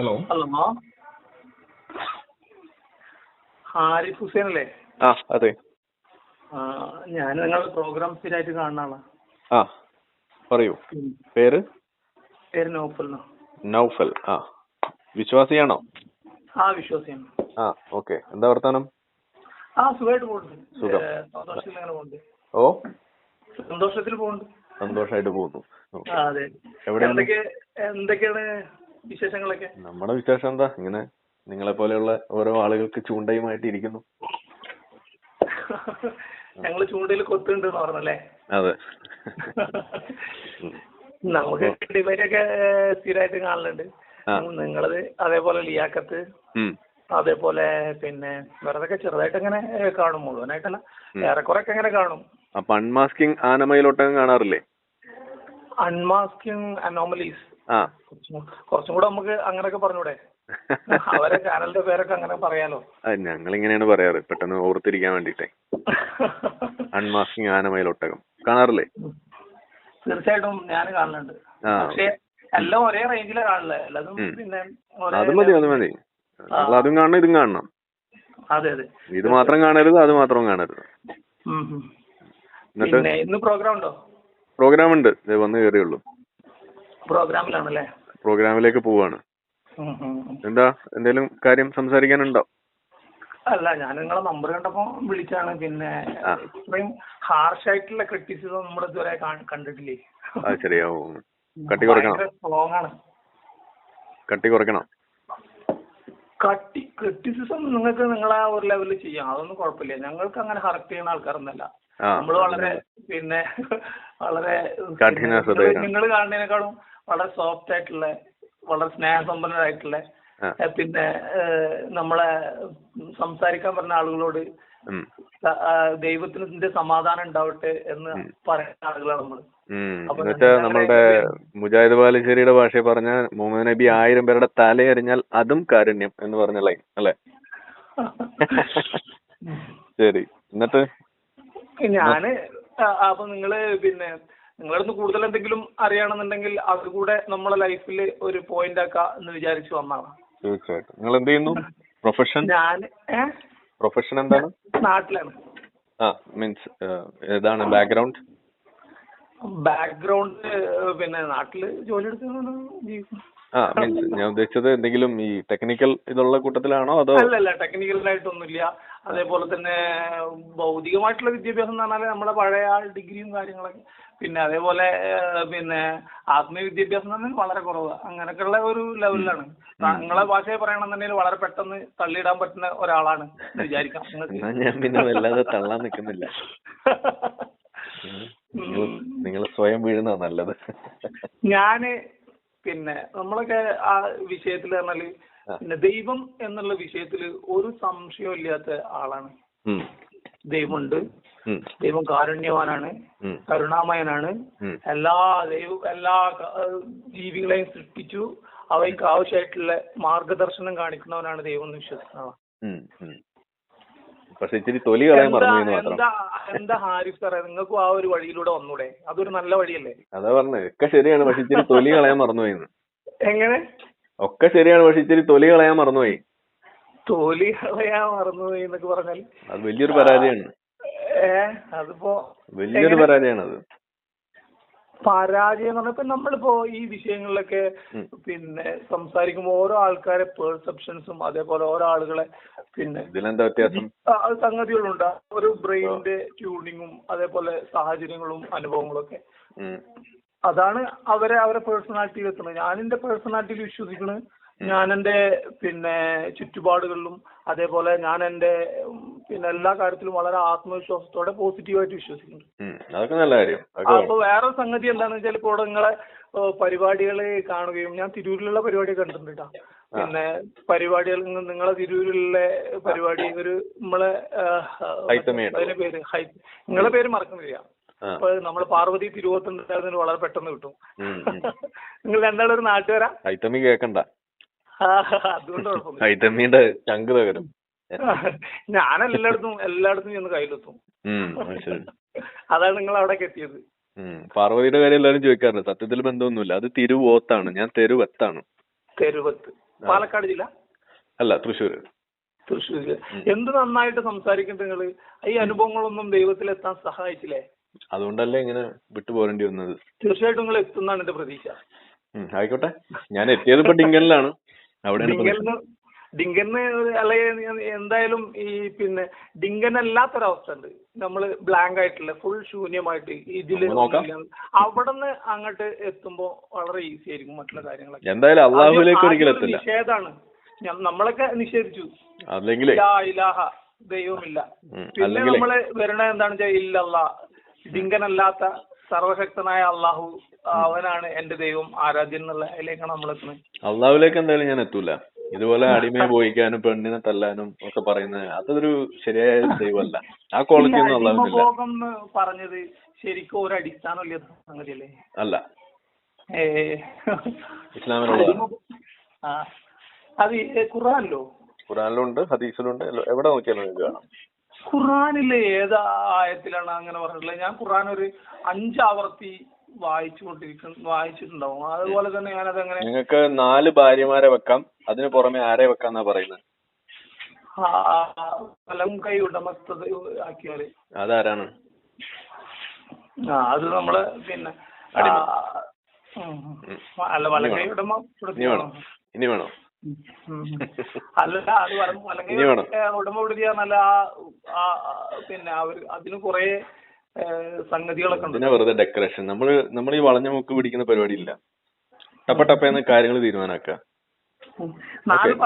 Hello. Hello. Harif Hussain അല്ലേ ആ അതെ. ഞാൻ നിങ്ങളുടെ പ്രോഗ്രാം സ്ഥിരമായിട്ട് കാണുന്ന ആളാ ആ പറയൂ. പേര്? പേര് നൗഫൽ നൗഫൽ ആ. വിശ്വാസിയാണോ? ആ വിശ്വാസിയാണ്. ആ ഓക്കെ. എന്താ വർത്താനം? ആ സുഖമായിട്ട് പോകുന്നുണ്ട് ഓ? സന്തോഷത്തിൽ പോകുന്നുണ്ട് സന്തോഷമായിട്ട് പോകുന്നു. എന്തൊക്കെയാണ് വിശേഷങ്ങളൊക്കെ? നമ്മുടെ വിശേഷം എന്താ? ഇങ്ങനെ നിങ്ങളെ പോലെയുള്ള ഓരോ ആളുകൾക്ക് ചൂണ്ടയുമായിട്ട് ഇരിക്കുന്നു. ഞങ്ങൾ ചൂണ്ടയിൽ കൊത്തുണ്ട് എന്ന് പറഞ്ഞല്ലേ? അതെ. നമുക്ക് ഡിബേറ്റൊക്കെ സ്ഥിരമായിട്ട് കാണലുണ്ട്. നിങ്ങളത് അതേപോലെ ലിയാക്കത്ത് അതേപോലെ പിന്നെ വെറുതെ ചെറുതായിട്ട് അങ്ങനെ കാണും. മുഴുവനായിട്ടല്ല. ഏറെക്കുറെ ഒക്കെ അങ്ങനെ കാണും. അപ്പൊ അൺമാസ്കിംഗ് ആനമയിലൊട്ടകം കാണാറില്ലേ? അൺമാസ്കിങ് അനോമലീസ് കുറച്ചും കൂടെ നമുക്ക് അങ്ങനെയൊക്കെ പറഞ്ഞൂടെ? അവരെ ചാനലിന്റെ പേരൊക്കെ അങ്ങനെ പറയാലോ? ഞങ്ങൾ ഇങ്ങനെയാണ് പറയാറ് പെട്ടെന്ന് ഓർത്തിരിക്കാൻ വേണ്ടിട്ടേ അൺമാസ്കിംഗ് ആനമയിലൊട്ടകം കാണാറില്ലേ? തീർച്ചയായിട്ടും ഞാൻ കാണുന്നുണ്ട് പക്ഷേ എല്ലാം ഒരേ റേഞ്ചിലാണ് കാണുന്നത് എല്ലാതും. പിന്നെ അത് മതി അത് മതി. അതും കാണണം ഇതും കാണണം. അതെ അതെ. ഇത് മാത്രം കാണരുത് അത് മാത്രം കാണരുത്. ഇന്ന് പ്രോഗ്രാം ഉണ്ടോ? പ്രോഗ്രാം ഉണ്ട്. വന്ന് കയറിയുള്ളൂ. പ്രോഗ്രാമിലാണല്ലേ? പ്രോഗ്രാമിലേക്ക് പോവാണ്. എന്താ? എന്തേലും കാര്യം സംസാരിക്കാനുണ്ടോ? അല്ല ഞാൻ നിങ്ങളെ നമ്പർ കണ്ടപ്പോ വിളിച്ചാണ്. പിന്നെ. ഇത്രയും ഹാർഷ് ആയിട്ടുള്ള ക്രിറ്റിസിസം നമ്മൾ ഇതുവരെ കണ്ടിട്ടില്ലേ? ശരിയാവും കട്ടി കുറയ്ക്കണം. സ്ട്രോങ് ആണ്. കട്ടി കുറയ്ക്കണം. കട്ടി ക്രിറ്റിസിസം നിങ്ങൾക്ക് നിങ്ങളെ ഒരു ലെവലിൽ ചെയ്യാം. അതൊന്നും കുഴപ്പമില്ല. ഞങ്ങൾക്ക് അങ്ങനെ ഹർട്ട് ചെയ്യുന്ന ആൾക്കാരൊന്നല്ല നമ്മൾ വളരെ പിന്നെ വളരെ. നിങ്ങൾ കാണുന്നതിനേക്കാളും വളരെ സോഫ്റ്റ് ആയിട്ടുള്ള വളരെ സ്നേഹസമ്പന്നരായിട്ടുള്ള. പിന്നെ നമ്മളെ സംസാരിക്കാൻ പറഞ്ഞ ആളുകളോട് ദൈവത്തിന്റെ സമാധാനം ഉണ്ടാവട്ടെ എന്ന് പറയുന്ന ആളുകളാണ് നമ്മൾ ഉം. അപ്പൊ എന്നുവെച്ചാ ഞങ്ങൾ നമ്മളുടെ മുജാഹിദ് ബാലുശ്ശേരിയുടെ ഭാഷ പറഞ്ഞ മുഹമ്മദ് നബി ആയിരം പേരുടെ തലയെറിഞ്ഞാൽ അതും കാരുണ്യം എന്ന് പറഞ്ഞ ലൈൻ അല്ലെ? ശരി. എന്നിട്ട്? ഞാൻ അപ്പൊ നിങ്ങൾ പിന്നെ നിങ്ങളടുന്ന് കൂടുതൽ എന്തെങ്കിലും അറിയണമെന്നുണ്ടെങ്കിൽ അത് കൂടെ നമ്മളെ ലൈഫിൽ ഒരു പോയിന്റ് ആക്കാം എന്ന് വിചാരിച്ചു വന്നാണ് തീർച്ചയായിട്ടും. നിങ്ങൾ എന്ത് ചെയ്യുന്നു? പ്രൊഫഷൻ ഞാൻ പ്രൊഫഷൻ എന്താണ്? നാട്ടിലാണ്. ആ മീൻസ് ഏതാണ് ബാക്ക്ഗ്രൗണ്ട് ബാക്ക്ഗ്രൗണ്ട് പിന്നെ നാട്ടിൽ ജോലി എടുക്കുന്ന ആ മീൻസ് ഞാൻ ഉദ്ദേശിച്ചത് എന്തെങ്കിലും ഈ ടെക്നിക്കൽ ഇതുള്ള കൂട്ടത്തിലാണോ അതോ അല്ലല്ല ടെക്നിക്കലായിട്ടൊന്നുമില്ല അതേപോലെ തന്നെ ഭൗതികമായിട്ടുള്ള വിദ്യാഭ്യാസം എന്ന് പറഞ്ഞാൽ നമ്മുടെ പഴയ ആ ഡിഗ്രിയും കാര്യങ്ങളൊക്കെ. പിന്നെ അതേപോലെ പിന്നെ ആത്മീയ വിദ്യാഭ്യാസം എന്ന് പറഞ്ഞാൽ വളരെ കുറവ്. അങ്ങനെയൊക്കെയുള്ള ഒരു ലെവലിലാണ് നിങ്ങളെ ഭാഷയെ പറയണമെന്നുണ്ടെങ്കിൽ വളരെ പെട്ടെന്ന് തള്ളിയിടാൻ പറ്റുന്ന ഒരാളാണ് വിചാരിക്കാം ഞാൻ പിന്നെ വല്ലാതെ തള്ളാൻ നിൽക്കുന്നില്ല നിങ്ങൾ സ്വയം വീഴുന്ന നല്ലത്. ഞാൻ പിന്നെ നമ്മളൊക്കെ ആ വിഷയത്തിൽ പറഞ്ഞാൽ പിന്നെ ദൈവം എന്നുള്ള വിഷയത്തിൽ ഒരു സംശയവും ഇല്ലാത്ത ആളാണ്. ദൈവമുണ്ട്. ദൈവം കാരുണ്യവാനാണ്. കരുണാമയനാണ്. എല്ലാ ദൈവ എല്ലാ ജീവികളെയും സൃഷ്ടിച്ചു. അവയ്ക്ക് ആവശ്യമായിട്ടുള്ള മാർഗദർശനം കാണിക്കുന്നവനാണ് ദൈവം എന്ന്. ഉം. പക്ഷെ ഇച്ചിരി തൊലി കളയാൻ പറഞ്ഞു മാത്രം. എന്താ ഹാരിഫ് സാറേ? നിങ്ങൾക്കും ആ ഒരു വഴിയിലൂടെ വന്നൂടെ? അതൊരു നല്ല വഴിയല്ലേ? അതാ പറഞ്ഞത് ഒക്കെ ശരിയാണ് പക്ഷെ ഇച്ചിരി തൊലി കളയാൻ മറന്നുപോയി. എങ്ങനെ? ഒക്കെ ശരിയാണ് പക്ഷെ ഇച്ചിരി തൊലി കളയാൻ മറന്നുപോയി. തൊലി കളയാൻ മറന്നുപോയി എന്നൊക്കെ പറഞ്ഞാൽ അത് വലിയൊരു പരാജയമാണ് ഏഹ് അതിപ്പോ വലിയൊരു? പരാജയമാണ് അത് പരാജയം എന്ന് പറഞ്ഞപ്പോ നമ്മളിപ്പോ ഈ വിഷയങ്ങളിലൊക്കെ പിന്നെ സംസാരിക്കുമ്പോൾ ഓരോ ആൾക്കാരെ പെർസെപ്ഷൻസും അതേപോലെ ഓരോ ആളുകളെ പിന്നെ ഇതിലെന്താ വ്യത്യാസം? സംഗതികളുണ്ട്. ഒരു ബ്രെയിനിന്റെ ട്യൂണിങ്ങും അതേപോലെ സാഹചര്യങ്ങളും അനുഭവങ്ങളും ഒക്കെ അതാണ് അവരെ അവരെ പേഴ്സണാലിറ്റിയിൽ എത്തുന്നത്. ഞാൻ എന്റെ പേഴ്സണാലിറ്റിയിൽ വിശ്വസിക്കുന്നത് ഞാൻ എന്റെ പിന്നെ ചുറ്റുപാടുകളിലും അതേപോലെ ഞാൻ എന്റെ പിന്നെ എല്ലാ കാര്യത്തിലും വളരെ ആത്മവിശ്വാസത്തോടെ പോസിറ്റീവായിട്ട് വിശ്വസിക്കുന്നു. അതൊക്കെ നല്ല കാര്യം. അപ്പൊ വേറെ സംഗതി എന്താന്ന് വെച്ചാൽ ഇപ്പോൾ നിങ്ങളെ പരിപാടികൾ കാണുകയും ഞാൻ തിരൂരിലുള്ള പരിപാടി കണ്ടിട്ടുണ്ട് കേട്ടോ പിന്നെ പരിപാടികൾ നിങ്ങ- നിങ്ങളെ തിരൂരിലുള്ള പരിപാടി ഒരു നമ്മളെ അതിന്റെ പേര് നിങ്ങളെ പേര് മറക്കുന്നില്ല. അപ്പൊ നമ്മൾ പാർവതി തിരുവോത്തുണ്ടായിരുന്നതിന് വളരെ പെട്ടെന്ന് കിട്ടും. നിങ്ങൾ എന്താണ് ഒരു നാട്ടുകാരാ? ഐറ്റമി കേക്കണ്ട. അതുകൊണ്ട് ചങ്ക് തകരും. ഞാൻ എല്ലായിടത്തും എല്ലായിടത്തും ചെന്ന് കയ്യിലെത്തും. അതാണ് നിങ്ങൾ അവിടെ എത്തിയത്. ഉം. പാർവതിയുടെ കാര്യം എല്ലാവരും ചോദിക്കാറുണ്ട്. സത്യത്തിൽ ബന്ധമൊന്നുമില്ല. അത് തിരുവോത്താണ്. ഞാൻ തെരുവത്താണ്. തെരുവത്ത്. പാലക്കാട് ജില്ല? അല്ല തൃശ്ശൂർ തൃശ്ശൂര് എന്ത് നന്നായിട്ട് സംസാരിക്കും നിങ്ങൾ ഈ അനുഭവങ്ങളൊന്നും ദൈവത്തിൽ എത്താൻ സഹായിച്ചില്ലേ? അതുകൊണ്ടല്ലേ ഇങ്ങനെ വിട്ടുപോരേണ്ടി വന്നത്? തീർച്ചയായിട്ടും നിങ്ങൾ എത്തുന്നാണ് എന്റെ പ്രതീക്ഷ. ആയിക്കോട്ടെ. ഞാൻ എത്തിയത് ഇപ്പൊ ഡിങ്കലിലാണ്. ഡിങ്കലിന് അല്ലെങ്കിൽ എന്തായാലും ഈ പിന്നെ ഡിങ്കൻ അല്ലാത്തൊരവസ്ഥ ഉണ്ട്. നമ്മൾ ബ്ലാങ്ക് ആയിട്ടുള്ള ഫുൾ ശൂന്യമായിട്ട് ഇതിൽ അവിടുന്ന് നോക്കാം. അവിടെ നിന്ന് അങ്ങോട്ട് എത്തുമ്പോ വളരെ ഈസി ആയിരിക്കും മറ്റുള്ള കാര്യങ്ങളൊക്കെ. എന്തായാലും അള്ളാഹുലേക്ക് ഒരിക്കലും എത്തില്ല. നിഷേധാണ്. നമ്മളൊക്കെ നിഷേധിച്ചു. അല്ലെങ്കിൽ ഇലാഹ ദൈവമില്ല. പിന്നെ നമ്മൾ വരണ എന്താണെന്ന് വെച്ചാൽ ഇല്ലല്ല. ഡിങ്കനല്ലാത്ത സർവശക്തനായ അള്ളാഹു അവനാണ് എന്റെ ദൈവം ആരാധ്യൻ എന്നുള്ള അതിലേക്കാണ് നമ്മൾ എത്തുന്നത് അള്ളാഹുലേക്ക് എന്തായാലും ഞാൻ എത്തൂല. ഇതുപോലെ അടിമയെ പോയിക്കാനും പെണ്ണിനെ തല്ലാനും ഒക്കെ പറയുന്നത് അതൊരു ശരിയായ ദൈവമല്ല. ആ ക്വാളിറ്റി ഒന്നും അള്ളാഹുവിനില്ല പറഞ്ഞത് ശരിക്കും ഒരു അടിസ്ഥാനമില്ല സംഗതിയല്ലേ അല്ല. ആ അത് ഖുറാനിലോ ഖുറാനിലുണ്ട് ഹദീസിലുണ്ട് എവിടെ നോക്കിയാലും നിങ്ങൾക്ക് കാണാം. ഖുറാനിലെ ഏത് ആയത്തിലാണ് അങ്ങനെ പറഞ്ഞിട്ടുള്ളത്? ഞാൻ ഖുറാൻ ഒരു അഞ്ചാവർത്തി വായിച്ചു കൊണ്ടിരിക്കുന്നു വായിച്ചിട്ടുണ്ടാവും. അതുപോലെ തന്നെ ഞാൻ അതങ്ങനെ നിങ്ങൾക്ക് നാല് ഭാര്യമാരെ വെക്കാം. അതിന് പുറമെ ആരെ വെക്കാന്നാ പറയുന്നത്? ഫലം കൈ ഉടമസ്ഥത ആക്കിയാൽ അതാരാണ്? ആ അത് നമ്മൾ പിന്നെ. അല്ല വലം കൈ ഉടമ ഇനി വേണോ. അല്ല അത് വലം വലം കൈ നല്ല ആ പിന്നെ അവർ അതിന് കുറെ സംഗതികളൊക്കെ ഉണ്ട്. പിന്നെ വെറുതെ ഡെക്കറേഷൻ നമ്മൾ നമ്മൾ ഈ വളഞ്ഞ മുക്ക് പിടിക്കുന്ന പരിപാടി ഇല്ല ടപ്പ ടപ്പേന്ന് കാര്യങ്ങൾ തീരുമാനാക്കുക.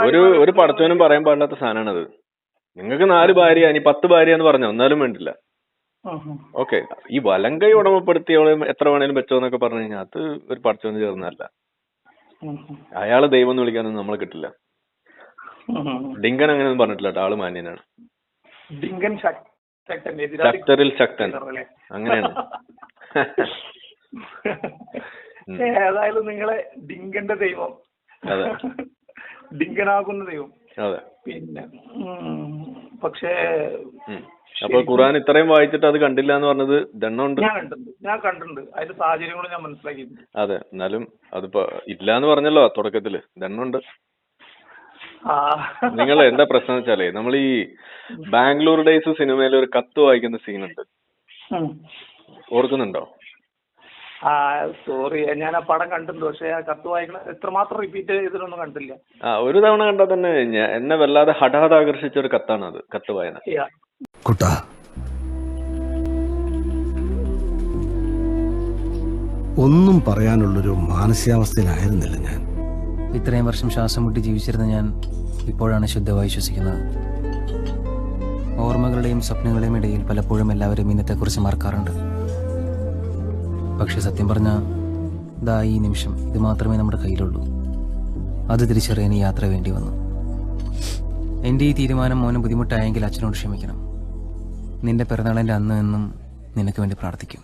ഒരു ഒരു പടച്ചവനും പറയാൻ പാടില്ലാത്ത അത് നിങ്ങൾക്ക് നാല് ഭാര്യ ഇനി പത്ത് ഭാര്യ എന്ന് പറഞ്ഞോ എന്നാലും വേണ്ടില്ല. ഓക്കേ. ഈ വലങ്കൈ ഉടമപ്പെടുത്തിയവളെ എത്ര വേണേലും വെച്ചോ എന്നൊക്കെ പറഞ്ഞു കഴിഞ്ഞാൽ അത് ഒരു പടച്ചവന് ചേർന്നല്ല അയാൾ ദൈവം എന്ന് വിളിക്കാനൊന്നും നമ്മളെ കിട്ടില്ല. ഡിങ്കൻ അങ്ങനെയൊന്നും പറഞ്ഞിട്ടില്ല കേട്ടോ ആൾ മാന്യനാണ്. ഡിങ്കൻ ശക്തരിൽ ശക്തൻ? അങ്ങനെയാണ്. ഏതായാലും നിങ്ങളെ ഡിങ്കന്റെ ദൈവം. ഡിങ്കനാകുന്ന ദൈവം. അതെ. പിന്നെ പക്ഷേ. അപ്പൊ ഖുറാൻ ഇത്രയും വായിച്ചിട്ട് അത് കണ്ടില്ല എന്ന് പറഞ്ഞത് ദണ്ണുണ്ട്? ഞാൻ കണ്ടിട്ടുണ്ട്. അതിന്റെ സാഹചര്യങ്ങളും ഞാൻ മനസ്സിലാക്കിയിട്ടുണ്ട്. അതെ. എന്നാലും അതിപ്പോ ഇല്ല എന്ന് പറഞ്ഞല്ലോ തുടക്കത്തിൽ. ദണ്ണുണ്ട്. നിങ്ങൾ എന്താ പ്രശ്നം വെച്ചാലേ നമ്മൾ ഈ ബാംഗ്ലൂർ ഡേയ്സ് സിനിമയിൽ ഒരു കത്ത് വായിക്കുന്ന സീനുണ്ട്. ഓർക്കുന്നുണ്ടോ? ആ സോറി ഞാൻ ആ പടം കണ്ടിട്ടുണ്ട് പക്ഷെ ആ കത്ത് വായിക്കണ എത്രമാത്രം റിപ്പീറ്റ് ചെയ്തിട്ടൊന്നും കണ്ടില്ല. ആ ഒരു തവണ കണ്ടാൽ തന്നെ എന്നെ വല്ലാതെ ഹഠാത് ആകർഷിച്ച ഒരു കത്താണ് അത് കത്ത് വായന. കുട്ടാ. ഒന്നും പറയാനുള്ളൊരു മാനസികാവസ്ഥയിലായിരുന്നില്ല ഞാൻ. ഇത്രയും വർഷം ശ്വാസം മുട്ടി ജീവിച്ചിരുന്ന ഞാൻ ഇപ്പോഴാണ് ശുദ്ധമായി ശ്വസിക്കുന്നത്. ഓർമ്മകളുടെയും സ്വപ്നങ്ങളുടെയും ഇടയിൽ പലപ്പോഴും എല്ലാവരും ഇന്നത്തെക്കുറിച്ച് മറക്കാറുണ്ട്. പക്ഷെ സത്യം പറഞ്ഞ ദാ ഈ നിമിഷം ഇത് മാത്രമേ നമ്മുടെ കയ്യിലുള്ളൂ. അത് തിരിച്ചറിയാൻ ഈ യാത്ര വേണ്ടി വന്നു. എന്റെ ഈ തീരുമാനം മോനും ബുദ്ധിമുട്ടായെങ്കിൽ അച്ഛനോട് ക്ഷമിക്കണം. നിന്റെ പിറന്നാളിന്റെ അന്ന് എന്നും നിനക്ക് വേണ്ടി പ്രാർത്ഥിക്കും.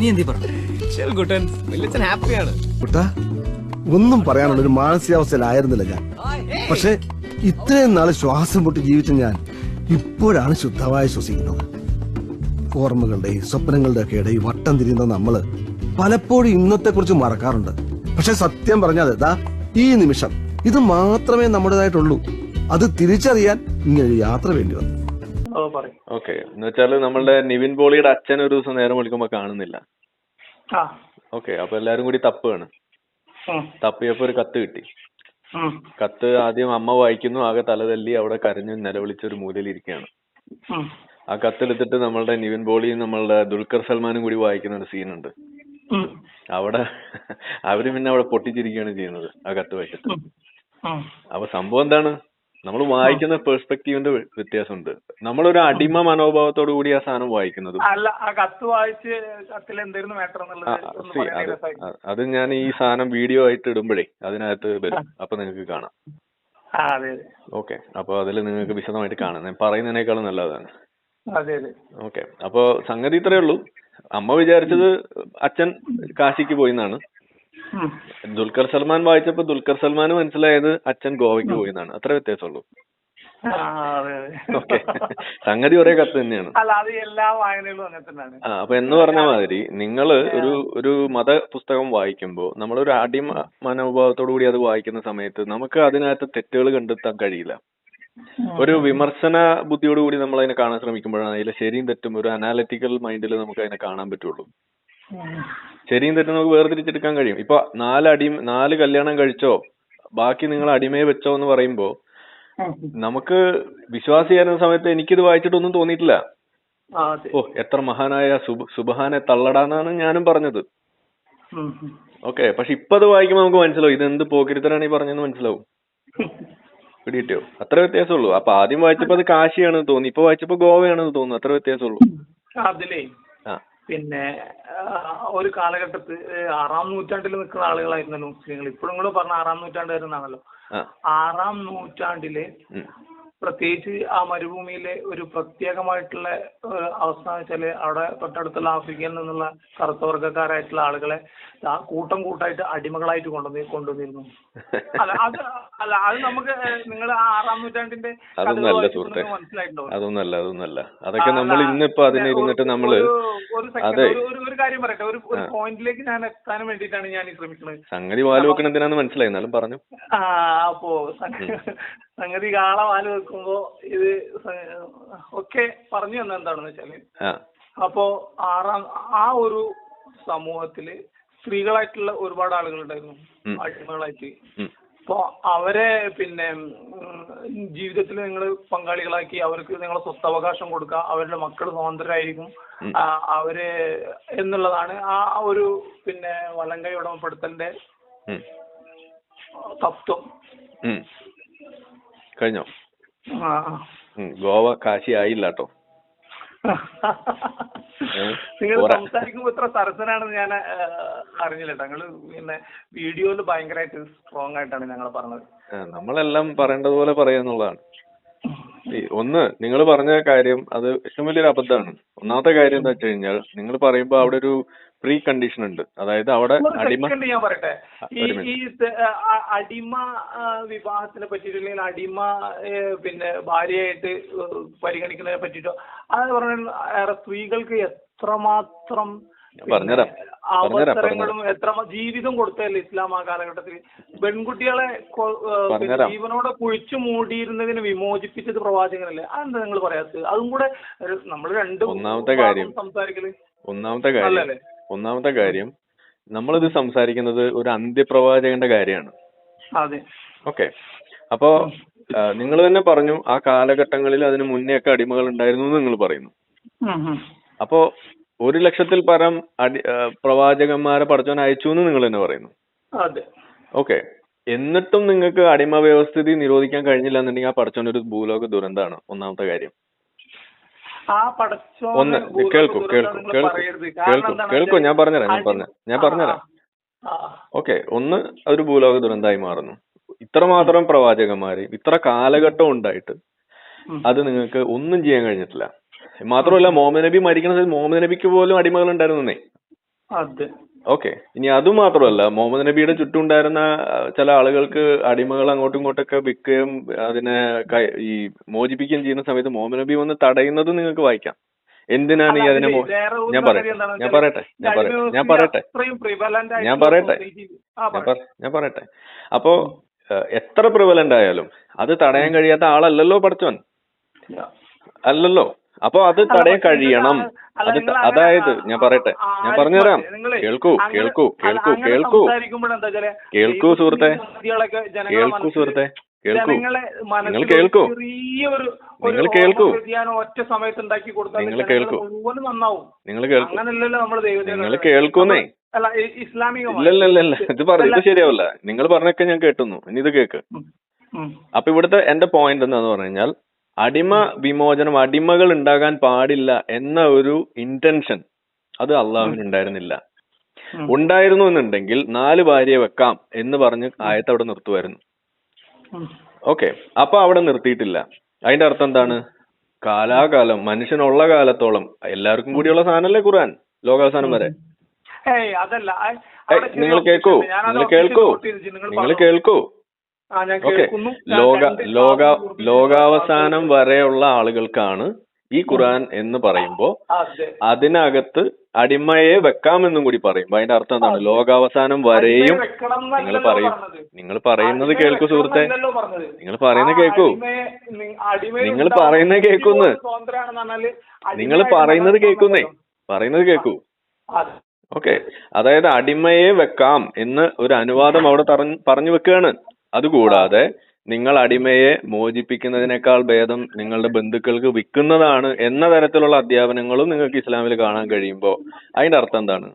നീ എന്തി പറഞ്ഞു? ഹാപ്പിയാണ്. കുട്ടാ പറയാനുള്ള ഒരു മാനസികാവസ്ഥയിലായിരുന്നില്ല ഞാൻ. പക്ഷെ ഇത്രയും നാൾ ശ്വാസം പൊട്ടി ജീവിച്ച ഞാൻ ഇപ്പോഴാണ് ശുദ്ധമായി ശ്വസിക്കുന്നത്. ഓർമ്മകളുടെയും സ്വപ്നങ്ങളുടെ ഒക്കെ ഇടയിൽ വട്ടം തിരിയുന്ന നമ്മൾ പലപ്പോഴും ഇന്നത്തെ കുറിച്ച് മറക്കാറുണ്ട്. പക്ഷെ സത്യം പറഞ്ഞാൽ ദാ ഈ നിമിഷം ഇത് മാത്രമേ നമ്മുടേതായിട്ടുള്ളൂ. അത് തിരിച്ചറിയാൻ ഇങ്ങനൊരു യാത്ര വേണ്ടി വന്നു. ഓ പറയും. ഓക്കെ. എന്ന് വെച്ചാൽ നമ്മളുടെ നിവിൻ പോളിയുടെ അച്ഛൻ ഒരു ദിവസം നേരം വിളിക്കുമ്പോ കാണുന്നില്ല. ആ. ഓക്കെ. അപ്പൊ എല്ലാരും കൂടി തപ്പുകയാണ് ഉം, തപ്പിയപ്പോ ഒരു കത്ത് കിട്ടി. കത്ത് ആദ്യം അമ്മ വായിക്കുന്നു ആകെ തലതല്ലി അവിടെ കരഞ്ഞു നിലവിളിച്ച ഒരു മൂലയിൽ ഇരിക്കുകയാണ് ആ കത്തെടുത്തിട്ട് നമ്മളുടെ നിവിൻ പോളിയും നമ്മളുടെ ദുൽഖർ സൽമാനും കൂടി വായിക്കുന്ന ഒരു സീനുണ്ട് അവിടെ അവർ പിന്നെ അവിടെ പൊട്ടിച്ചിരിക്കുകയാണ് ചെയ്യുന്നത് ആ കത്ത് വായിച്ചിട്ട്. അപ്പൊ സംഭവം എന്താണ്? നമ്മൾ വായിക്കുന്ന പെർസ്പെക്റ്റീവിന്റെ വ്യത്യാസമുണ്ട്. നമ്മളൊരു അടിമ മനോഭാവത്തോടു കൂടി ആ സാധനം വായിക്കുന്നത്. അല്ല ആ കത്ത് വായിച്ച് കത്തിൽ എന്തായിരുന്നു മാറ്റർ എന്നുള്ളത് അത് ഞാൻ ഈ സാധനം വീഡിയോ ആയിട്ട് ഇടുമ്പോഴേ അതിനകത്ത് വരും. അപ്പൊ നിങ്ങൾക്ക് കാണാം. ഓക്കെ. അപ്പൊ അതിൽ നിങ്ങൾക്ക് വിശദമായിട്ട് കാണാം. ഞാൻ പറയുന്നതിനേക്കാളും നല്ലതാണ്. ഓക്കെ. അപ്പൊ സംഗതി ഇത്രയേ ഉള്ളൂ. അമ്മ വിചാരിച്ചത് അച്ഛൻ കാശിക്ക് പോയി എന്നാണ്. ദുൽഖർ സൽമാൻ വായിച്ചപ്പോ ദുൽഖർ സൽമാൻ മനസ്സിലായത് അച്ഛൻ ഗോവയ്ക്ക് പോയി എന്നാണ്. അത്ര വ്യത്യാസമുള്ളൂ. ഓക്കെ. സംഗതി ഒരേ കത്ത് തന്നെയാണ്. ആ അപ്പൊ എന്ന് പറഞ്ഞ മാതിരി നിങ്ങൾ ഒരു ഒരു മത പുസ്തകം വായിക്കുമ്പോൾ നമ്മളൊരു അടിമ മനോഭാവത്തോടു കൂടി അത് വായിക്കുന്ന സമയത്ത് നമുക്ക് അതിനകത്ത് തെറ്റുകൾ കണ്ടെത്താൻ കഴിയില്ല. ഒരു വിമർശന ബുദ്ധിയോടുകൂടി നമ്മൾ അതിനെ കാണാൻ ശ്രമിക്കുമ്പോഴാണ് അതിലെ ശരിയും തെറ്റും ഒരു അനാലിറ്റിക്കൽ മൈൻഡിൽ നമുക്ക് അതിനെ കാണാൻ പറ്റുള്ളൂ. ശരിയും തെറ്റും നമുക്ക് വേർതിരിച്ചെടുക്കാൻ കഴിയും. ഇപ്പൊ നാല് അടി നാല് കല്യാണം കഴിച്ചോ ബാക്കി നിങ്ങൾ അടിമയെ വെച്ചോ എന്ന് പറയുമ്പോ നമുക്ക് വിശ്വാസിയായിരുന്ന സമയത്ത് എനിക്കിത് വായിച്ചിട്ടൊന്നും തോന്നിയിട്ടില്ല. ഒന്നും അതെ. ഓ എത്ര മഹാനായ സുബ് സുബഹാനെ തള്ളടാന്നാണ് ഞാനും പറഞ്ഞത്. ഓക്കേ പക്ഷെ ഇപ്പൊ അത് വായിക്കുമ്പോൾ നമുക്ക് മനസ്സിലാവും. ഇത് എന്ത് പോക്കിരിത്തരാണ് ഈ പറഞ്ഞെന്ന് മനസ്സിലാവും. പിടികിട്ടിയോ? അത്ര വ്യത്യാസമുള്ളൂ. അപ്പൊ ആദ്യം വായിച്ചപ്പോ അത് കാശിയാണെന്ന് തോന്നി. ഇപ്പൊ വായിച്ചപ്പോ ഗോവയാണെന്ന് തോന്നുന്നു. അത്ര വ്യത്യാസമുള്ളൂ. അതിലേ. പിന്നെ ഒരു കാലഘട്ടത്ത് ആറാം നൂറ്റാണ്ടിൽ നിൽക്കുന്ന ആളുകളായിരുന്നല്ലോ മുസ്ലിങ്ങൾ. ഇപ്പോഴും നിങ്ങൾ പറഞ്ഞ ആറാം നൂറ്റാണ്ട് ആ. ആറാം നൂറ്റാണ്ടിലെ. പ്രത്യേകിച്ച് ആ മരുഭൂമിയിലെ ഒരു പ്രത്യേകമായിട്ടുള്ള അവസ്ഥ എന്ന് വെച്ചാൽ അവിടെ തൊട്ടടുത്തുള്ള ആഫ്രിക്കയിൽ നിന്നുള്ള കറുത്ത വർഗക്കാരായിട്ടുള്ള ആളുകളെ ആ കൂട്ടം കൂട്ടായിട്ട് അടിമകളായിട്ട് കൊണ്ടുവന്ന് കൊണ്ടുവന്നിരുന്നു. അല്ല അത് അല്ല അത് നമുക്ക് നിങ്ങൾ ആ ആറാം നൂറ്റാണ്ടിന്റെ അതൊന്നല്ല സുഹൃത്തെ. അതൊന്നല്ല അതൊന്നല്ല അതൊക്കെ നമ്മൾ ഇന്നിപ്പോ അതിന് ഒരു- ഇരുന്നിട്ട് നമ്മൾ ഒരു- ഒരു അതെ. ഒരു- കാര്യം പറയട്ടെ. ഒരു പോയിന്റിലേക്ക് ഞാൻ എത്താൻ വേണ്ടിയിട്ടാണ് ഞാൻ ശ്രമിക്കുന്നത്. സംഗതി വാൽ വെക്കണതിനാന്ന് മനസ്സിലായി എന്നാലും പറഞ്ഞു. ആ അപ്പോ സംഗതി കാള വാൽ വെക്കുമ്പോ ഇത് ഒക്കെ പറഞ്ഞു തന്നെ എന്താണെന്ന് വെച്ചാൽ അപ്പോ ആറാം ആ ഒരു സമൂഹത്തിൽ സ്ത്രീകളായിട്ടുള്ള ഒരുപാട് ആളുകൾ ഉണ്ടായിരുന്നു അടിമകളായിട്ട്. അപ്പൊ അവരെ പിന്നെ ജീവിതത്തിൽ നിങ്ങൾ പങ്കാളികളാക്കി അവർക്ക് നിങ്ങളെ സ്വത്തവകാശം കൊടുക്കുക അവരുടെ മക്കൾ സ്വതന്ത്രരായിരിക്കും ഉം. അവർ എന്നുള്ളതാണ് ആ ഒരു പിന്നെ വലങ്കൈ ഉടമപ്പെടുത്തലിന്റെ. തത്വം കഴിഞ്ഞോ. ഗോവ കാശി ആയില്ല കേട്ടോ നിങ്ങൾ. സംസാരിക്കുമ്പോ ഇത്ര സരസനാണെന്ന് ഞാൻ അറിഞ്ഞില്ല ഞങ്ങൾ പിന്നെ വീഡിയോയിൽ ഭയങ്കരമായിട്ട് സ്ട്രോങ് ആയിട്ടാണ് ഞങ്ങൾ പറഞ്ഞത്. നമ്മളെല്ലാം നമ്മളെല്ലാം പറയേണ്ടതുപോലെ പറയാന്നുള്ളതാണ് ഒന്ന് നിങ്ങൾ പറഞ്ഞ കാര്യം അത് ഏറ്റവും വലിയൊരു അബദ്ധമാണ്. ഒന്നാമത്തെ കാര്യം എന്താ വെച്ച് കഴിഞ്ഞാൽ നിങ്ങൾ പറയുമ്പോൾ അവിടെ ഒരു പ്രീ കണ്ടീഷൻ ഉണ്ട്. അതായത് അവിടെ അടിമ ഞാൻ പറയട്ടെ. ഈ അടിമ വിവാഹത്തിനെ പറ്റിയിട്ട് അല്ലെങ്കിൽ അടിമ പിന്നെ ഭാര്യയായിട്ട് പരിഗണിക്കുന്നതിനെ പറ്റിയിട്ടോ അത് പറഞ്ഞാൽ സ്ത്രീകൾക്ക് എത്രമാത്രം പറഞ്ഞുതരാം. അവസരങ്ങളും എത്ര ജീവിതം കൊടുത്തല്ലേ ഇസ്ലാം ആ കാലഘട്ടത്തിൽ. പെൺകുട്ടികളെ. ജീവനോടെ കുഴിച്ചു മൂടിയിരുന്നതിന് വിമോചിപ്പിച്ചത് പ്രവാചകനല്ലേ? അതെന്താ നിങ്ങൾ പറയാത്തത്? അതും കൂടെ നമ്മൾ രണ്ടും ഒന്നാമത്തെ കാര്യം. സംസാരിക്കൽ. ഒന്നാമത്തെ കാര്യം. ഒന്നാമത്തെ കാര്യം നമ്മളിത് സംസാരിക്കുന്നത് ഒരു അന്ത്യപ്രവാചകന്റെ കാര്യമാണ്. ഓക്കെ. അപ്പോ നിങ്ങൾ തന്നെ പറഞ്ഞു ആ കാലഘട്ടങ്ങളിൽ അതിന് മുന്നേ ഒക്കെ അടിമകൾ ഉണ്ടായിരുന്നു എന്ന് നിങ്ങൾ പറയുന്നു. അപ്പോ ഒരു ലക്ഷത്തിൽ പരം അടി പ്രവാചകന്മാരെ പഠിച്ചവൻ അയച്ചു എന്ന് നിങ്ങൾ തന്നെ പറയുന്നു. ഓക്കെ. എന്നിട്ടും നിങ്ങൾക്ക് അടിമ വ്യവസ്ഥിതി നിരോധിക്കാൻ കഴിഞ്ഞില്ല എന്നുണ്ടെങ്കിൽ ആ പഠിച്ചവൻ ഒരു ഭൂലോക ദുരന്താണ് ഒന്നാമത്തെ കാര്യം. ആ പടച്ചോ ഒന്ന് കേൾക്കൂ കേൾക്കൂ കേൾക്കൂ കേൾക്കൂ കേൾക്കൂ ഞാൻ പറഞ്ഞുതരാം ഞാൻ പറഞ്ഞ ഞാൻ പറഞ്ഞുതരാം. ഓക്കെ ഒന്ന് ഒരു ഭൂലോക ദുരന്തമായി മാറുന്നു. ഇത്രമാത്രം പ്രവാചകന്മാര് ഇത്ര കാലഘട്ടം ഉണ്ടായിട്ട് അത് നിങ്ങൾക്ക് ഒന്നും ചെയ്യാൻ കഴിഞ്ഞിട്ടില്ല. മാത്രമല്ല മുഹമ്മദ് നബി മരിക്കുന്ന സമയത്ത് മുഹമ്മദ് നബിക്ക് പോലും അടിമകൾ ഉണ്ടായിരുന്നേ ഓക്കെ. ഇനി അത് മാത്രമല്ല മുഹമ്മദ് നബിയുടെ ചുറ്റും ഉണ്ടായിരുന്ന ചില ആളുകൾക്ക് അടിമകൾ അങ്ങോട്ടും ഇങ്ങോട്ടൊക്കെ വിൽക്കുകയും അതിനെ കൈ- ഈ മോചിപ്പിക്കുകയും ചെയ്യുന്ന സമയത്ത് മുഹമ്മദ് നബി വന്ന് തടയുന്നത് നിങ്ങൾക്ക് വായിക്കാം. എന്തിനാണ് ഈ അതിനെ മോ- ഞാൻ പറയട്ടെ ഞാൻ പറയട്ടെ ഞാൻ പറയട്ടെ ഞാൻ പറയട്ടെ. ഞാൻ പറയട്ടെ. ഞാൻ പറ- ഞാൻ പറയട്ടെ. അപ്പോ ഏഹ്, എത്ര പ്രിവലന്റ് ആയാലും അത് തടയാൻ കഴിയാത്ത ആളല്ലല്ലോ പഠിച്ചവൻ. അല്ലല്ലോ. അപ്പൊ അത് തടയാൻ കഴിയണം. അത് അതായത് ഞാൻ പറയട്ടെ ഞാൻ പറഞ്ഞുതരാം. കേൾക്കൂ കേൾക്കൂ കേൾക്കൂ കേൾക്കൂ. കേൾക്കൂ സുഹൃത്തെ. കേൾക്കൂ സുഹൃത്തെ. കേൾക്കൂ. നിങ്ങൾ കേൾക്കൂ. നിങ്ങൾ കേൾക്കൂ. ഒറ്റ സമയത്ത് ഉണ്ടാക്കി കൊടുത്താൽ നിങ്ങൾ കേൾക്കൂ. നിങ്ങൾ കേൾക്കൂ. നിങ്ങൾ കേൾക്കൂന്നേ. ഇല്ലല്ലല്ല ഇത് പറഞ്ഞു ഇത് ശരിയാവില്ല. നിങ്ങൾ പറഞ്ഞൊക്കെ ഞാൻ കേട്ടുന്നു. ഇനി ഇത് കേക്ക്. അപ്പൊ ഇവിടുത്തെ എന്റെ പോയിന്റ് എന്താന്ന് പറഞ്ഞു കഴിഞ്ഞാൽ അടിമ വിമോചനം അടിമകൾ ഉണ്ടാകാൻ പാടില്ല എന്ന ഒരു ഇന്റൻഷൻ അത് അള്ളാഹുവിന് ഉണ്ടായിരുന്നില്ല. ഉണ്ടായിരുന്നു എന്നുണ്ടെങ്കിൽ നാല് ഭാര്യയെ വെക്കാം എന്ന് പറഞ്ഞ് ആയത്ത് അവിടെ നിർത്തുമായിരുന്നു. ഓക്കെ അപ്പൊ അവിടെ നിർത്തിയിട്ടില്ല. അതിന്റെ അർത്ഥം എന്താണ്? കാലാകാലം മനുഷ്യനുള്ള കാലത്തോളം എല്ലാവർക്കും കൂടിയുള്ള സാധനല്ലേ ഖുർആൻ? ലോകാവസാനം വരെ. നിങ്ങൾ കേൾക്കൂ നിങ്ങൾ കേൾക്കൂ നിങ്ങൾ കേൾക്കൂ. ഓക്കെ. ലോക ലോക ലോകാവസാനം വരെയുള്ള ആളുകൾക്കാണ് ഈ ഖുർആൻ എന്ന് പറയുമ്പോ അതെ. അതിനകത്ത് അടിമയെ വെക്കാമെന്നും കൂടി പറയും അതിന്റെ അർത്ഥം എന്താണ്? ലോകാവസാനം വരെയും നിങ്ങൾ പറയും. നിങ്ങൾ പറയുന്നത് കേൾക്കൂ സുഹൃത്തെ. നിങ്ങൾ പറയുന്നത് കേൾക്കൂ. നിങ്ങൾ പറയുന്നത് കേൾക്കൂന്ന്. നിങ്ങൾ പറയുന്നത് കേൾക്കുന്നേ. പറയുന്നത് കേൾക്കൂ. ഓക്കെ. അതായത് അടിമയെ വെക്കാം എന്ന് ഒരു അനുവാദം അവിടെ പറഞ്ഞു വെക്കുകയാണ്. അതുകൂടാതെ നിങ്ങൾ അടിമയെ മോചിപ്പിക്കുന്നതിനേക്കാൾ ഭേദം നിങ്ങളുടെ ബന്ധുക്കൾക്ക് വിൽക്കുന്നതാണ് എന്ന തരത്തിലുള്ള അധ്യാപനങ്ങളും നിങ്ങൾക്ക് ഇസ്ലാമിൽ കാണാൻ കഴിയുമ്പോൾ. അതിന്റെ അർത്ഥം എന്താണ്?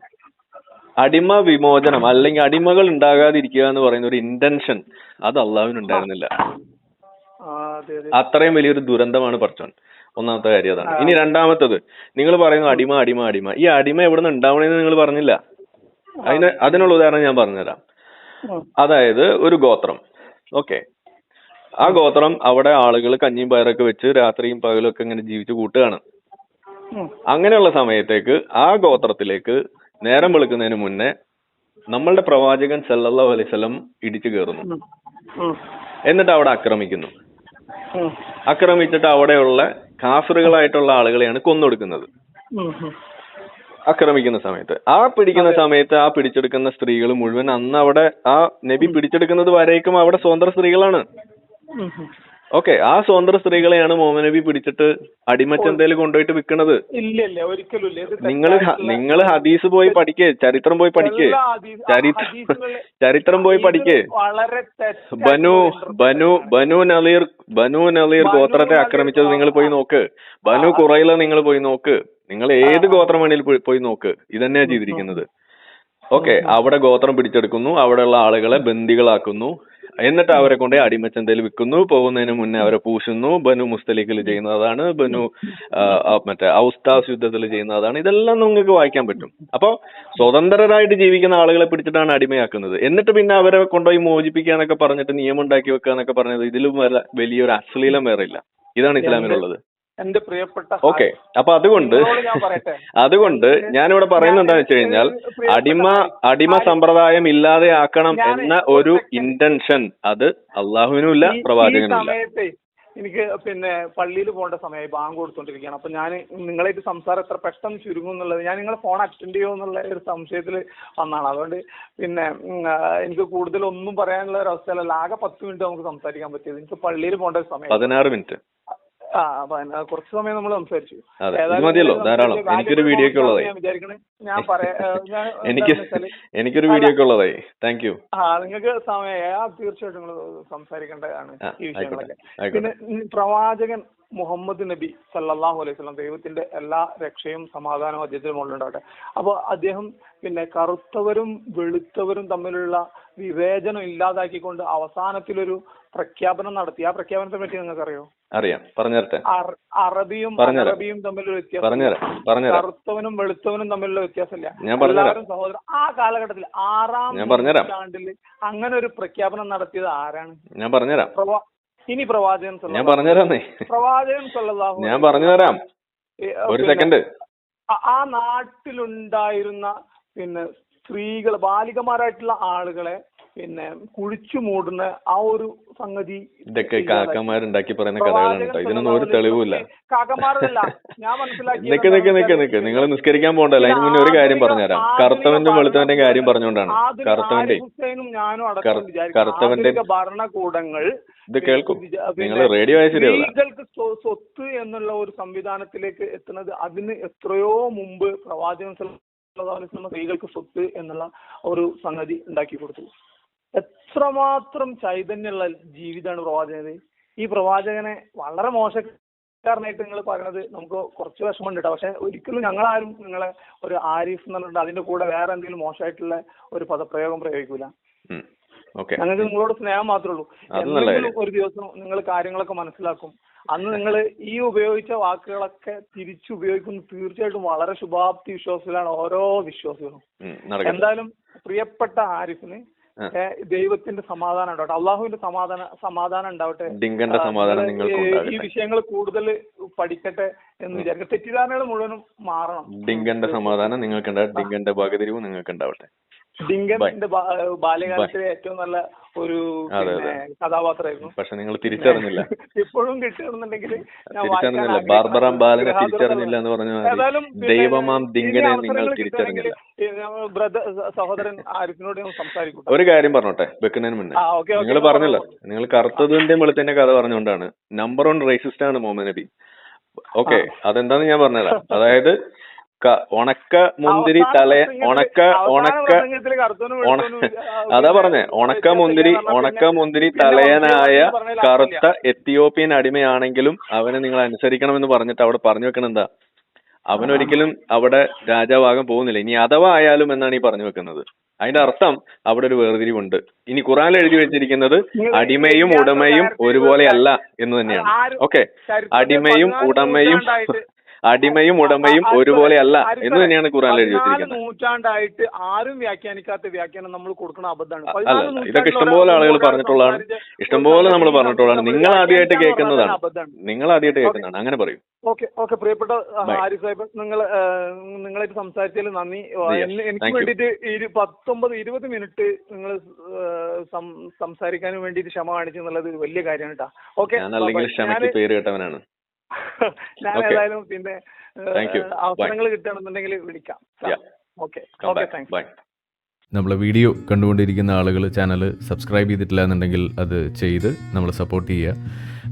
അടിമ വിമോചനം അല്ലെങ്കിൽ അടിമകൾ ഉണ്ടാകാതിരിക്കുക എന്ന് പറയുന്ന ഒരു ഇന്റൻഷൻ അത് അള്ളാഹുവിന് ഉണ്ടായിരുന്നില്ല ആ, അതെ അതെ. അത്രയും വലിയൊരു ദുരന്തമാണ് പടച്ചോൻ. ഒന്നാമത്തെ കാര്യം അതാണ്. ഇനി രണ്ടാമത്തത് നിങ്ങൾ പറയുന്നു അടിമ അടിമ അടിമ. ഈ അടിമ എവിടെ നിന്ന് ഉണ്ടാവണേന്ന് നിങ്ങൾ പറഞ്ഞില്ല. അതിന് അതിനുള്ള ഉദാഹരണം ഞാൻ പറഞ്ഞുതരാം. അതായത് ഒരു ഗോത്രം. ഓക്കെ ആ ഗോത്രം അവിടെ ആളുകൾ കഞ്ഞിയും പയറൊക്കെ വെച്ച് രാത്രിയും പകലും ഒക്കെ ഇങ്ങനെ ജീവിച്ചു കൂട്ടുകയാണ്. അങ്ങനെയുള്ള സമയത്തേക്ക് ആ ഗോത്രത്തിലേക്ക് നേരം വെളുക്കുന്നതിന് മുന്നേ നമ്മളുടെ പ്രവാചകൻ സല്ലല്ലാഹു അലൈഹി വസല്ലം ഇടിച്ചു കയറുന്നു. എന്നിട്ട് അവിടെ ആക്രമിക്കുന്നു. ആക്രമിച്ചിട്ട് അവിടെയുള്ള കാഫറുകളായിട്ടുള്ള ആളുകളെയാണ് കൊന്നൊടുക്കുന്നത്. ആക്രമിക്കുന്ന സമയത്ത്. ആ പിടിക്കുന്ന സമയത്ത് ആ പിടിച്ചെടുക്കുന്ന സ്ത്രീകൾ മുഴുവൻ അന്ന് അവിടെ ആ നബി പിടിച്ചെടുക്കുന്നത് വരേക്കും അവിടെ സ്വതന്ത്ര സ്ത്രീകളാണ്. ഓക്കെ ആ സ്വതന്ത്ര സ്ത്രീകളെയാണ് മുഹമ്മദ് നബി പിടിച്ചിട്ട് അടിമച്ചന്തയിൽ കൊണ്ടുപോയിട്ട് വിൽക്കുന്നത് ഇല്ല ഇല്ല ഒരിക്കലും ഇല്ല. ഇത് നിങ്ങൾ തെറ്റായിട്ടുള്ള- നിങ്ങൾ ഹദീസ് പോയി പഠിക്കേ ചരിത്രം പോയി പഠിക്കേ. എല്ലാ ഹദീസ്- ചരിത്രം പോയി പഠിക്കേ. വളരെ തെറ്റായിട്ടുള്ള Banu Banu Banu Nadir Banu Nadir Banu ഗോത്രത്തെ Nadir ആക്രമിച്ചത് നിങ്ങൾ പോയി നോക്ക്. ബനു കുറയില നിങ്ങൾ പോയി നോക്ക്. നിങ്ങൾ ഏത് ഗോത്രം വേണേലും പോയി- പോയി നോക്ക്. ഇതന്നെയാ ചെയ്തിരിക്കുന്നത് ഓക്കെ അവിടെ ഗോത്രം പിടിച്ചെടുക്കുന്നു. അവിടെയുള്ള ആളുകളെ ബന്ദികളാക്കുന്നു. എന്നിട്ട് അവരെ കൊണ്ട് അടിമച്ചന്തയിൽ വിൽക്കുന്നു പോകുന്നതിന് മുന്നേ അവരെ പൂശുന്നു ബനു മുസ്തലിഖിൽ ചെയ്യുന്നതാണ് ബനു ആ, ആ, മറ്റേ ഔസ്താസ് യുദ്ധത്തിൽ ചെയ്യുന്നതാണ് ഇതെല്ലാം നിങ്ങൾക്ക് വായിക്കാൻ പറ്റും. അപ്പോൾ സ്വതന്ത്രരായിട്ട് ജീവിക്കുന്ന ആളുകളെ പിടിച്ചിട്ടാണ് അടിമയാക്കുന്നത്. എന്നിട്ട് പിന്നെ അവരെ കൊണ്ടുപോയി മോചിപ്പിക്കാന്നൊക്കെ പറഞ്ഞിട്ട് നിയമം ഉണ്ടാക്കി വെക്കുക എന്നൊക്കെ പറഞ്ഞത് ഇതിലും വലിയൊരു അശ്ലീലം വേറെ ഇല്ല ഇതാണ് ഇസ്ലാമിലുള്ളത്. എന്റെ പ്രിയപ്പെട്ട ഓക്കെ അപ്പൊ അതുകൊണ്ട് അതുകൊണ്ട് ഞാനിവിടെ പറയുന്നത് എന്താണെന്ന് വെച്ച് കഴിഞ്ഞാൽ അടിമ അടിമ സമ്പ്രദായം ഇല്ലാതെ ആക്കണം എന്ന ഒരു ഇന്റൻഷൻ അത് അള്ളാഹുവിനും ഇല്ല പ്രവാചകനും ഇല്ല എനിക്ക് പിന്നെ പള്ളിയിൽ പോകേണ്ട സമയമായി ബാങ്ക് കൊടുത്തോണ്ടിരിക്കുകയാണ്. അപ്പൊ ഞാൻ നിങ്ങളായിട്ട് സംസാരം എത്ര പെട്ടെന്ന് ചുരുങ്ങും എന്നുള്ളത് ഞാൻ നിങ്ങളെ ഫോൺ അറ്റൻഡ് ചെയ്യുമോ എന്നുള്ള ഒരു സംശയത്തിൽ വന്നാണ് അതുകൊണ്ട് പിന്നെ എനിക്ക് കൂടുതൽ ഒന്നും പറയാനുള്ള ഒരു അവസ്ഥയല്ല. ആകെ പത്ത് മിനിറ്റ് നമുക്ക് സംസാരിക്കാൻ പറ്റിയത്. എനിക്ക് പള്ളിയിൽ പോകേണ്ട ഒരു സമയം പതിനാറ് മിനിറ്റ് ആ കുറച്ച് സമയം നമ്മൾ സംസാരിച്ചു. മതിയല്ലോ, ധാരാളം. എനിക്കൊരു വീഡിയോ ഒക്കെ ഉള്ളതായി. ഞാൻ പറയാം എനിക്ക് എനിക്കൊരു വീഡിയോ ഒക്കെ ഉള്ളതായി. താങ്ക് യു ആ നിങ്ങൾക്ക് സമയം തീർച്ചയായിട്ടും സംസാരിക്കേണ്ടതാണ് ഈ വിഷയങ്ങളൊക്കെ. പിന്നെ പ്രവാചകൻ മുഹമ്മദ് നബി സല്ലാഹു അലൈഹി വസല്ലം ദൈവത്തിന്റെ എല്ലാ രക്ഷയും സമാധാനവും അദ്ദേഹത്തിന് മുകളിലുണ്ടാകട്ടെ. അപ്പോൾ അദ്ദേഹം പിന്നെ കറുത്തവരും വെളുത്തവരും തമ്മിലുള്ള വിവേചനം ഇല്ലാതാക്കിക്കൊണ്ട് അവസാനത്തിലൊരു പ്രഖ്യാപനം നടത്തി. ആ പ്രഖ്യാപനത്തെ പറ്റി നിങ്ങൾക്ക് അറിയോ. അറിയാം പറഞ്ഞുതരട്ടെ അറ- അറബിയും. അറബിയും തമ്മിലുള്ള വ്യത്യാസം കറുത്തവനും വെളുത്തവനും തമ്മിലുള്ള വ്യത്യാസമില്ല. എല്ലാവരും സഹോദരൻ ആ കാലഘട്ടത്തിൽ ആറാം. നൂറ്റാണ്ടിൽ അങ്ങനെ ഒരു പ്രഖ്യാപനം നടത്തിയത് ആരാണ്? ഞാൻ പറഞ്ഞുതരാം ഇനി പ്രവാചകൻ ഞാൻ പറഞ്ഞു പറഞ്ഞുതരാന്നേ പ്രവാചകൻ സല്ലല്ലാഹു ഞാൻ പറഞ്ഞു തരാം ഒരു സെക്കൻഡ് ആ- നാട്ടിലുണ്ടായിരുന്ന പിന്നെ സ്ത്രീകൾ ബാലികമാരായിട്ടുള്ള ആളുകളെ പിന്നെ കുഴിച്ചു മൂടുന്ന ആ ഒരു സംഗതി ഇതൊക്കെ. കാക്കമാരുണ്ടാക്കി പറയുന്ന കഥകളാണ് കേട്ടോ. ഇതിനൊന്നും ഒരു തെളിവില്ല കാക്കമാരല്ല. ഞാൻ നിക്ക് നിക്ക് നിക്ക് നിക്ക്. നിങ്ങൾ നിസ്കരിക്കാൻ പോകണ്ടല്ലോ അതിന് മുന്നേ ഒരു കാര്യം പറഞ്ഞുതരാം. കറുത്തവന്റെ വെളുത്തവന്റെ കാര്യം പറഞ്ഞുകൊണ്ടാണ്. കറുത്തവന്റെ കറുത്തവന്റെ- ഭരണകൂടങ്ങൾ ഇത് കേൾക്കും. നിങ്ങൾ റേഡിയോ സ്ത്രീകൾക്ക് സ്വ- സ്വത്ത് എന്നുള്ള ഒരു സംവിധാനത്തിലേക്ക് എത്തുന്നത് അതിന് എത്രയോ മുമ്പ് പ്രവാചകൻ സ്ത്രീകൾക്ക് സ്വത്ത് എന്നുള്ള ഒരു സംഗതി ഉണ്ടാക്കി കൊടുത്തു. എത്രമാത്രം ചൈതന്യമുള്ള ജീവിതമാണ് പ്രവാചകന്. ഈ പ്രവാചകനെ വളരെ മോശക്കാരനായിട്ട് നിങ്ങൾ പറയുന്നത് നമുക്ക് കുറച്ച് വിഷമം കേട്ടോ. പക്ഷെ ഒരിക്കലും ഞങ്ങളാരും നിങ്ങളെ ഒരു ആരിഫ് എന്ന് പറഞ്ഞിട്ട് അതിന്റെ കൂടെ വേറെ എന്തെങ്കിലും മോശമായിട്ടുള്ള ഒരു പദപ്രയോഗം പ്രയോഗിക്കൂല. ഞങ്ങൾക്ക് നിങ്ങളോട് സ്നേഹം മാത്രമേ ഉള്ളൂ. എന്തെങ്കിലും ഒരു ദിവസം നിങ്ങൾ കാര്യങ്ങളൊക്കെ മനസ്സിലാക്കും. അന്ന് നിങ്ങൾ ഈ ഉപയോഗിച്ച വാക്കുകളൊക്കെ തിരിച്ചു ഉപയോഗിക്കുന്നത് തീർച്ചയായിട്ടും വളരെ ശുഭാപ്തി വിശ്വാസത്തിലാണ് ഓരോ വിശ്വാസികളും. എന്തായാലും പ്രിയപ്പെട്ട ആരിഫിന് ദൈവത്തിന്റെ സമാധാനം ഉണ്ടാവട്ടെ. അള്ളാഹുവിന്റെ സമാധാന സമാധാനം ഉണ്ടാവട്ടെ. സമാധാനം ഈ- വിഷയങ്ങൾ കൂടുതൽ പഠിക്കട്ടെ എന്ന് വിചാരിക്കും. തെറ്റിദ്ധാരണകൾ മുഴുവനും മാറണം. ഡിങ്കന്റെ സമാധാനം നിങ്ങൾക്ക് ഡിങ്കന്റെ ഭാഗതിരിവ് നിങ്ങൾക്ക് ഉണ്ടാവട്ടെ ബാല്യകാലത്തിലെ ഏറ്റവും നല്ല ഒരു കഥാപാത്രമായിരുന്നു. പക്ഷെ നിങ്ങൾ തിരിച്ചറിഞ്ഞില്ല. ഇപ്പോഴും കിട്ടുകയാണെന്നുണ്ടെങ്കിൽ തിരിച്ചറിഞ്ഞില്ല. ബാർബറാം ബാലനെ തിരിച്ചറിഞ്ഞില്ല എന്ന് പറഞ്ഞ ദൈവമാം ദിങ്കനെ നിങ്ങൾ തിരിച്ചറിഞ്ഞില്ല. ബ്രദർ സഹോദരൻ ആരിഫിനോട് സംസാരിക്കും ഒരു കാര്യം പറഞ്ഞോട്ടെ വെക്കുന്നതിന് മുന്നേ. നിങ്ങൾ പറഞ്ഞല്ലോ നിങ്ങൾ കറുത്തതിന്റെ വെളുത്തിന്റെ കഥ പറഞ്ഞുകൊണ്ടാണ്. നമ്പർ വൺ റേസിസ്റ്റ് ആണ് മുഹമ്മദ് നബി ഓക്കെ അതെന്താന്ന് ഞാൻ പറഞ്ഞുതരാം. അതായത് ഉണക്ക മുന്തിരി തല ഉണക്ക ഉണക്ക ഉണ- അതാ പറഞ്ഞേ ഉണക്ക മുന്തിരി ഉണക്ക മുന്തിരി തലയനായ കറുത്ത എത്തിയോപ്യൻ അടിമയാണെങ്കിലും അവനെ നിങ്ങൾ അനുസരിക്കണമെന്ന് പറഞ്ഞിട്ട് അവിടെ പറഞ്ഞു വെക്കണം എന്താ? അവനൊരിക്കലും അവിടെ രാജാവാകാൻ പോകുന്നില്ല. ഇനി അഥവാ ആയാലും എന്നാണ് ഈ പറഞ്ഞു വെക്കുന്നത്. അതിന്റെ അർത്ഥം അവിടെ ഒരു വേർതിരിവുണ്ട്. ഇനി ഖുറാൻ എഴുതി വെച്ചിരിക്കുന്നത് അടിമയും ഉടമയും ഒരുപോലെയല്ല എന്ന് തന്നെയാണ്. ഓക്കെ. അടിമയും ഉടമയും അടിമയും ഉടമയും ഒരുപോലെയല്ല എന്ന് തന്നെയാണ് ഖുറാനിൽ എഴുതി വെച്ചിരിക്കുന്നത് നൂറ്റാണ്ടായിട്ട് ആരും വ്യാഖ്യാനിക്കാത്ത വ്യാഖ്യാനം നമ്മൾ കൊടുക്കുന്ന അബദ്ധമാണ്. അല്ല, ഇതൊക്കെ ഇഷ്ടംപോലെ ആളുകൾ പറഞ്ഞിട്ടുള്ളതാണ്. ഇഷ്ടംപോലെ നമ്മൾ പറഞ്ഞിട്ടുള്ളതാണ്. നിങ്ങൾ ആദ്യമായിട്ട് കേൾക്കുന്നതാണ്. നിങ്ങൾ ആദ്യമായിട്ട് കേൾക്കുന്നതാണ്. അങ്ങനെ പറയും. ഓക്കെ ഓക്കെ പ്രിയപ്പെട്ട ഹാരി സാഹിബ് നിങ്ങൾ നിങ്ങളായിട്ട് സംസാരിച്ചതിൽ നന്ദി. എനിക്ക് വേണ്ടിയിട്ട് ഈ വേണ്ടിയിട്ട് ഇരു പത്തൊമ്പത് ഇരുപത് മിനിറ്റ് നിങ്ങൾ സംസാരിക്കാനും വേണ്ടിയിട്ട് ക്ഷമ കാണിച്ചു എന്നുള്ളത് വലിയ കാര്യമാണ് കേട്ടോ. ഓക്കെ ഞാൻ അല്ലെങ്കിൽ ക്ഷമയ്ക്ക് പേര് കേട്ടവനാണ്. ഞാൻ. ഏതായാലും പിന്നെ അവസരങ്ങൾ കിട്ടുകയാണെന്നുണ്ടെങ്കിൽ വിളിക്കാം. ഓക്കെ ഓക്കെ താങ്ക്സ് ബൈ നമ്മളെ വീഡിയോ കണ്ടുകൊണ്ടിരിക്കുന്ന ആളുകൾ ചാനൽ സബ്സ്ക്രൈബ് ചെയ്തിട്ടില്ല എന്നുണ്ടെങ്കിൽ അത് ചെയ്ത് നമ്മളെ സപ്പോർട്ട് ചെയ്യുക.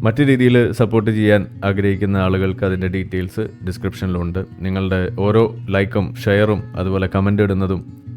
മറ്റു രീതിയിൽ സപ്പോർട്ട് ചെയ്യാൻ ആഗ്രഹിക്കുന്ന ആളുകൾക്ക് അതിന്റെ ഡീറ്റെയിൽസ് ഡിസ്ക്രിപ്ഷനിലുണ്ട് നിങ്ങളുടെ ഓരോ ലൈക്കും ഷെയറും അതുപോലെ കമന്റ് ഇടുന്നതും